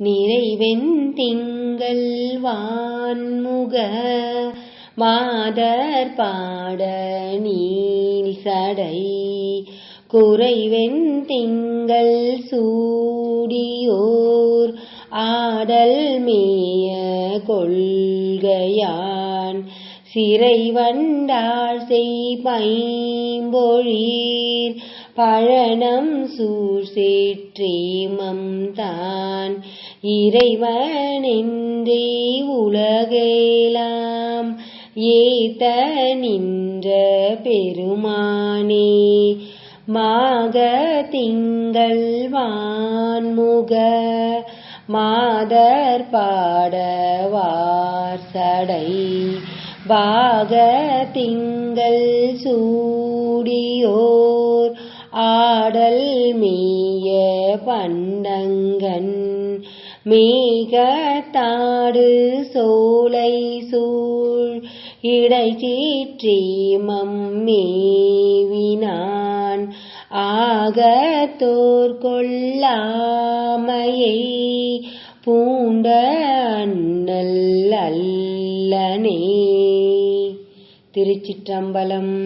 நிறைவென் திங்கள் வான்முக மாதர் பாட நீல் சடை குறைவென் திங்கள் சூடியோர் ஆடல் மேய கொள்கையான் சிறை வண்டாள் செய் பைம்பொழீர் பழனம் சூழ் தான். இறைவனென்றே உலகேலாம் ஏத்த நின்ற பெருமானே. மாக திங்கள் வான்முக மாதர் பாடவார் சடை பாக திங்கள் சூடியோ மேய பண்டங்கன் மேகத்தாடு சோலை சூழ் இடை சீற்றி மம்மேவினான் ஆகத்தோர் கொள்ளாமையை பூண்ட அண்ணல் அல்லனே. திருச்சிற்றம்பலம்.